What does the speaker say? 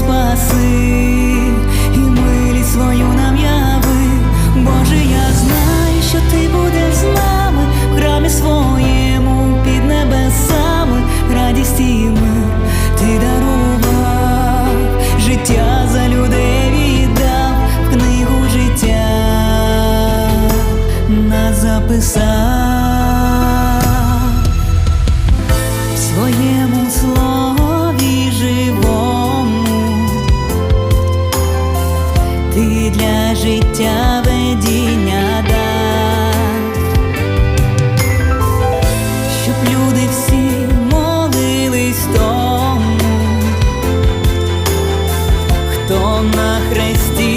спаси. І милість свою нам яви, Боже, я знаю, що ти будеш з нами, в храмі своєму під небесами, радість і мир ти дарував, життя за людей віддав, в книгу життя на записав. В своєму слові. ти для життя ведіння дав, щоб люди всі молились тому, хто на хресті.